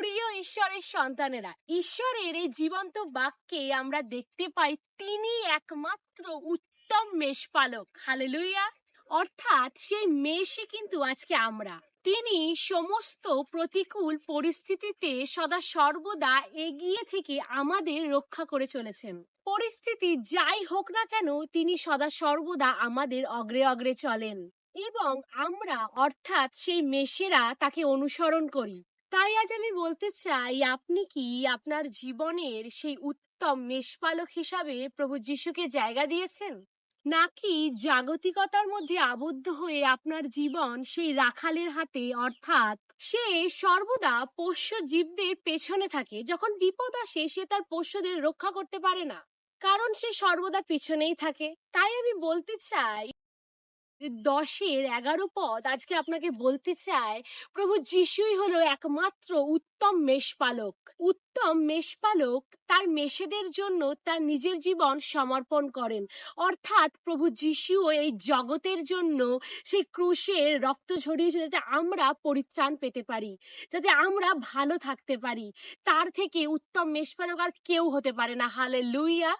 প্রিয় ঈশ্বরের সন্তানেরা, ঈশ্বরের এই জীবন্ত বাক্যে আমরা দেখতে পাই তিনি একমাত্র উত্তম মেষপালক। হালেলুইয়া অর্থাৎ সেই মেষই কিন্তু আজকে আমরা। তিনি সমস্ত প্রতিকূল পরিস্থিতিতে সদা সর্বদা এগিয়ে থেকে আমাদের রক্ষা করে চলেছেন। পরিস্থিতি যাই হোক না কেন, তিনি সদা সর্বদা আমাদের অগ্রে অগ্রে চলেন। এবং আমরা, অর্থাৎ সেই মেষেরা তাকে অনুসরণ করি। তাই আজ আমি বলতে চাই, আপনি কি আপনার জীবনের সেই উত্তম মেষপালক হিসাবে প্রভু যিশুকে জায়গা দিয়েছেন? নাকি জাগতিকতার মধ্যে আবদ্ধ হয়ে আপনার জীবন সেই রাখালের হাতে, অর্থাৎ সে সর্বদা পোষ্য জীবদের পেছনে থাকে, যখন বিপদ আসে সে তার পোষ্যদের রক্ষা করতে পারে না, কারণ সে সর্বদা পিছনেই থাকে? তাই আমি বলতে চাই দশের এগারো পদ আজকে আপনাকে বলতে চাই, প্রভু যিশুই হলো একমাত্র উত্তম মেষপালক। উত্তম মেষপালক তার মেষেদের জন্য তার নিজের জীবন সমর্পণ করেন। অর্থাৎ প্রভু যিশু এই জগতের জন্য সেই ক্রুশের রক্ত ঝরিয়েছে যাতে আমরা পরিত্রাণ পেতে পারি, যাতে আমরা ভালো থাকতে পারি। তার থেকে উত্তম মেষপালক আর কেউ হতে পারে না। হালে লুইয়া